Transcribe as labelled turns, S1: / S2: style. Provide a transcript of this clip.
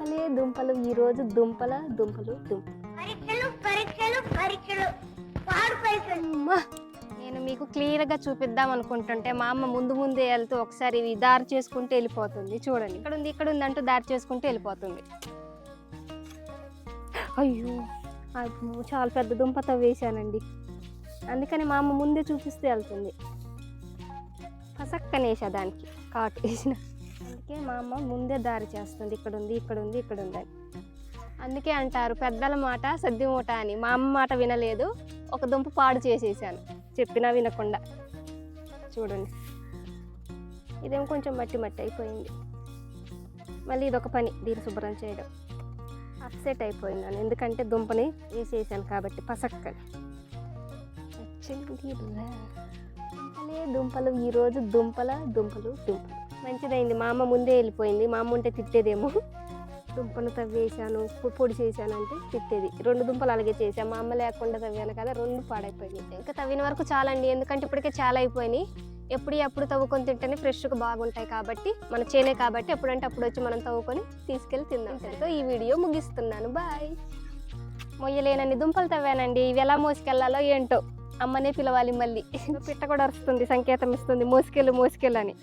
S1: దుంపలే. దుంపలు ఈరోజు దుంపల దుంపలు దుంపలు
S2: పరీక్షలు పరీక్షలు పరీక్షలు. పాడు పరీక్షలు.
S1: అమ్మా! నేను మీకు క్లియర్గా చూపిద్దాం అనుకుంటుంటే మా అమ్మ ముందు ముందే వెళ్తూ ఒకసారి ఇవి దారి చేసుకుంటూ వెళ్ళిపోతుంది. చూడండి. ఇక్కడ ఉంది ఇక్కడ ఉంది అంటూ దారి చేసుకుంటూ వెళ్ళిపోతుంది. అయ్యో చాలా పెద్ద దుంప తవ్వేశానండి అందుకని మా అమ్మ ముందే చూపిస్తూ వెళ్తుంది. పసక్కనేసా దానికి కాటు వేసిన. అందుకే మా అమ్మ ముందే దారి చేస్తుంది ఇక్కడ ఉంది ఇక్కడ ఉంది ఇక్కడ ఉంది అని. అందుకే అంటారు పెద్దల మాట సద్ది మూట అని. మా అమ్మ మాట వినలేదు ఒక దుంప పాడు చేసేసాను చెప్పినా వినకుండా. చూడండి. ఇదేం కొంచెం మట్టి మట్టి అయిపోయింది. మళ్ళీ ఇదొక పని దీన్ని శుభ్రం చేయడం. అప్సెట్ అయిపోయినాను ఎందుకంటే దుంపని వేసేసాను కాబట్టి పసక్కని. వచ్చింది అలే దుంపలే దుంపలు ఈరోజు దుంపల దుంపలు దుంపలు. మంచిదైంది మా అమ్మ ముందే వెళ్ళిపోయింది మా అమ్మ ఉంటే తిట్టేదేమో. దుంపను తవ్వేసాను పొడి చేశాను అంటే తిట్టేది. రెండు దుంపలు అలాగే చేసాను మా అమ్మ లేకుండా తవ్వాను కదా రెండు పాడైపోయినాయి. ఇంకా తవ్విన వరకు చాలా అండి ఎందుకంటే ఇప్పటికే చాలా అయిపోయినాయి ఎప్పుడు ఎప్పుడు తవ్వుకొని తింటేనే ఫ్రెష్గా బాగుంటాయి కాబట్టి మన చేనే కాబట్టి ఎప్పుడంటే అప్పుడు వచ్చి మనం తవ్వుకొని తీసుకెళ్ళి తిందాం. సో ఈ వీడియో ముగిస్తున్నాను. బాయ్. మొయ్యలేనన్ని దుంపలు తవ్వానండి ఇవి ఎలా మోసుకెళ్ళాలో ఏంటో. అమ్మనే పిలవాలి మళ్ళీ. పిట్ట కూడా అరుస్తుంది సంకేతం ఇస్తుంది. మోసుకెళ్ళు మోసుకెళ్ళు అని.